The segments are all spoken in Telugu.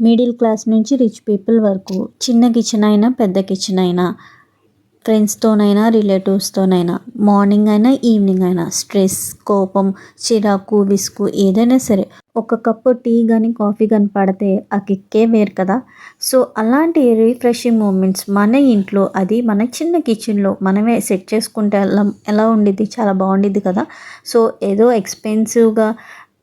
మిడిల్ క్లాస్ నుంచి రిచ్ పీపుల్ వరకు చిన్న కిచెన్ అయినా పెద్ద కిచెన్ అయినా ఫ్రెండ్స్తోనైనా రిలేటివ్స్తోనైనా మార్నింగ్ అయినా ఈవినింగ్ అయినా స్ట్రెస్ కోపం చిరాకు విసుగు ఏదైనా సరే ఒక కప్పు టీ కానీ కాఫీ కానీ పడితే ఆ కిక్కే వేరు కదా. సో అలాంటి రిఫ్రెషింగ్ మూమెంట్స్ మన ఇంట్లో అది మన చిన్న కిచెన్లో మనమే సెట్ చేసుకుంటే ఎలా ఎలా ఉండిద్ది? చాలా బాగుండిద్ది కదా. సో ఏదో ఎక్స్పెన్సివ్గా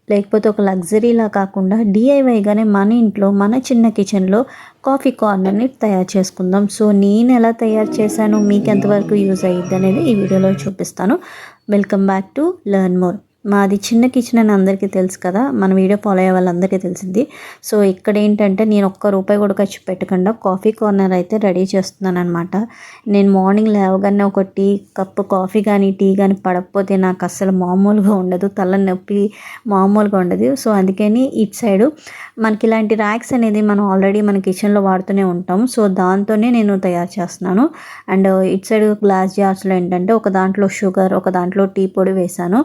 లేకపోతే ఒక లగ్జరీలా కాకుండా డిఐవైగానే మన ఇంట్లో మన చిన్న కిచెన్లో కాఫీ కార్నర్ని తయారు చేసుకుందాం. సో నేను ఎలా తయారు చేశాను మీకు ఎంతవరకు యూజ్ అయ్యిద్ది అనేది ఈ వీడియోలో చూపిస్తాను. Welcome back to learn more. మాది చిన్న కిచెన్ అని అందరికీ తెలుసు కదా. మన వీడియో ఫాలో అయ్యే వాళ్ళందరికీ తెలిసింది. సో ఇక్కడ ఏంటంటే నేను ఒక్క రూపాయి కూడా ఖర్చు పెట్టకుండా కాఫీ కార్నర్ అయితే రెడీ చేస్తున్నాను అనమాట నేను మార్నింగ్ లేవగానే ఒక టీ కప్పు కాఫీ కానీ టీ కానీ పడకపోతే నాకు అసలు మామూలుగా ఉండదు. తల నొప్పి మామూలుగా ఉండదు. సో అందుకని ఇటు సైడు మనకి ఇలాంటి ర్యాక్స్ అనేది మనం ఆల్రెడీ మన కిచెన్లో వాడుతూనే ఉంటాం. సో దాంతోనే నేను తయారు చేస్తున్నాను. అండ్ ఇటు సైడ్ గ్లాస్ జార్స్లో ఏంటంటే ఒక దాంట్లో షుగర్ ఒక దాంట్లో టీ పొడి వేసాను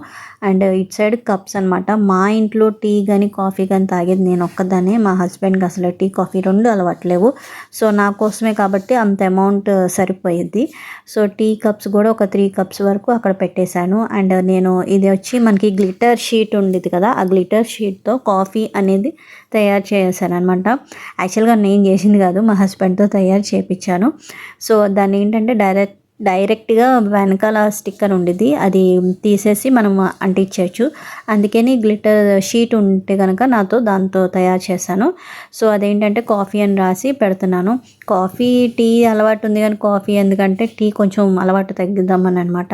అండ్ ఇటు సైడ్ కప్స్ అనమాట మా ఇంట్లో టీ కానీ కాఫీ కానీ తాగేది నేను ఒక్కదానే మా హస్బెండ్కి అసలు టీ కాఫీ రెండు అలవాట్లేవు సో నా కోసమే కాబట్టి అంత అమౌంట్ సరిపోయేది. సో టీ కప్స్ కూడా ఒక త్రీ కప్స్ వరకు అక్కడ పెట్టేశాను. అండ్ నేను ఇది వచ్చి మనకి గ్లిటర్ షీట్ ఉండేది కదా ఆ గ్లిటర్ షీట్తో కాఫీ అనేది తయారు చేశాను అనమాట యాక్చువల్గా నేను చేసింది కాదు మా హస్బెండ్తో తయారు చేయించాను సో దాన్ని ఏంటంటే డైరెక్ట్ డైరెక్ట్గా వెనకాల స్టిక్కర్ ఉండేది. అది తీసేసి మనం అంటించవచ్చు అందుకని గ్లిటర్ షీట్ ఉంటే కనుక నాతో దాంతో తయారు చేశాను. సో అదేంటంటే కాఫీ అని రాసి పెడుతున్నాను. కాఫీ టీ అలవాటు ఉంది కానీ కాఫీ ఎందుకంటే టీ కొంచెం అలవాటు తగ్గిద్దామని అనమాట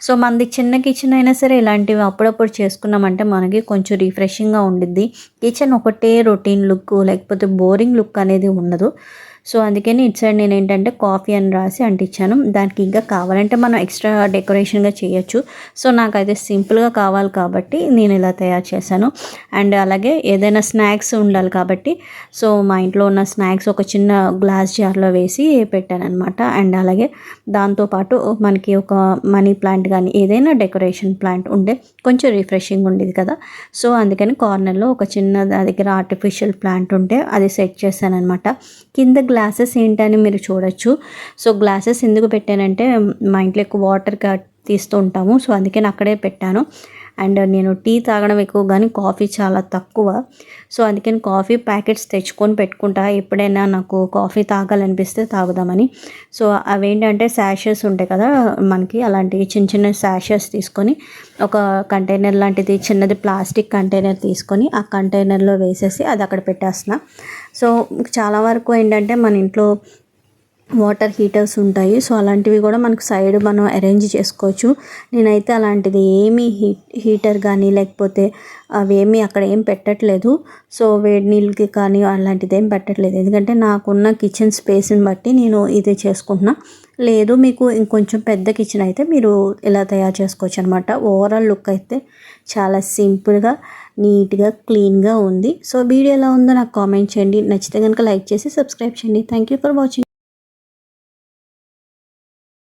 సో మనది చిన్న కిచెన్ అయినా సరే ఇలాంటివి అప్పుడప్పుడు చేసుకున్నామంటే మనకి కొంచెం రిఫ్రెషింగ్గా ఉండిద్ది. కిచెన్ ఒకటే రొటీన్ లుక్ లేకపోతే బోరింగ్ లుక్ అనేది ఉండదు. సో అందుకని ఇటు సైడ్ నేను ఏంటంటే కాఫీ అని రాసి అంటించాను దానికి ఇంకా కావాలంటే మనం ఎక్స్ట్రా డెకరేషన్గా చేయొచ్చు. సో నాకైతే సింపుల్గా కావాలి కాబట్టి నేను ఇలా తయారు చేశాను. అండ్ అలాగే ఏదైనా స్నాక్స్ ఉండాలి కాబట్టి సో మా ఇంట్లో ఉన్న స్నాక్స్ ఒక చిన్న గ్లాస్ జార్లో వేసి పెట్టాను అనమాట అండ్ అలాగే దాంతోపాటు మనకి ఒక మనీ ప్లాంట్ కానీ ఏదైనా డెకరేషన్ ప్లాంట్ ఉండే కొంచెం రిఫ్రెషింగ్ ఉండేది కదా. సో అందుకని కార్నర్లో ఒక చిన్న దగ్గర ఆర్టిఫిషియల్ ప్లాంట్ ఉంటే అది సెట్ చేశాను అనమాట కింద గ్లాసెస్ ఏంటని మీరు చూడొచ్చు. సో గ్లాసెస్ ఎందుకు పెట్టానంటే మా ఇంట్లో ఎక్కువ వాటర్ తీస్తూ ఉంటాము. సో అందుకే అక్కడే పెట్టాను. అండ్ నేను టీ తాగడం ఎక్కువ కానీ కాఫీ చాలా తక్కువ. సో అందుకని కాఫీ ప్యాకెట్స్ తెచ్చుకొని పెట్టుకుంటా. ఎప్పుడైనా నాకు కాఫీ తాగాలనిపిస్తే తాగుదామని. సో అవేంటంటే శాషెస్ ఉంటాయి కదా మనకి అలాంటివి చిన్న చిన్న శాషెస్ తీసుకొని ఒక కంటైనర్ లాంటిది చిన్నది ప్లాస్టిక్ కంటైనర్ తీసుకొని ఆ కంటైనర్లో వేసేసి అది అక్కడ పెట్టేస్తున్నా. సో చాలా వరకు ఏంటంటే మన ఇంట్లో వాటర్ హీటర్స్ ఉంటాయి. సో అలాంటివి కూడా మనకు సైడ్ మనం అరేంజ్ చేసుకోవచ్చు. నేనైతే అలాంటిది ఏమీ హీట్ హీటర్ కానీ లేకపోతే అవేమీ అక్కడ ఏం పెట్టట్లేదు. సో వేడి నీళ్ళకి కానీ అలాంటిది ఏం పెట్టట్లేదు. ఎందుకంటే నాకున్న కిచెన్ స్పేస్ని బట్టి నేను ఇది చేసుకుంటున్నా. లేదు మీకు ఇంకొంచెం పెద్ద కిచెన్ అయితే మీరు ఇలా తయారు చేసుకోవచ్చు అనమాట ఓవరాల్ లుక్ అయితే చాలా సింపుల్గా నీట్గా క్లీన్గా ఉంది. సో వీడియో ఎలా ఉందో నాకు కామెంట్ చేయండి. నచ్చితే కనుక లైక్ చేసి సబ్స్క్రైబ్ చేయండి. Thank you for watching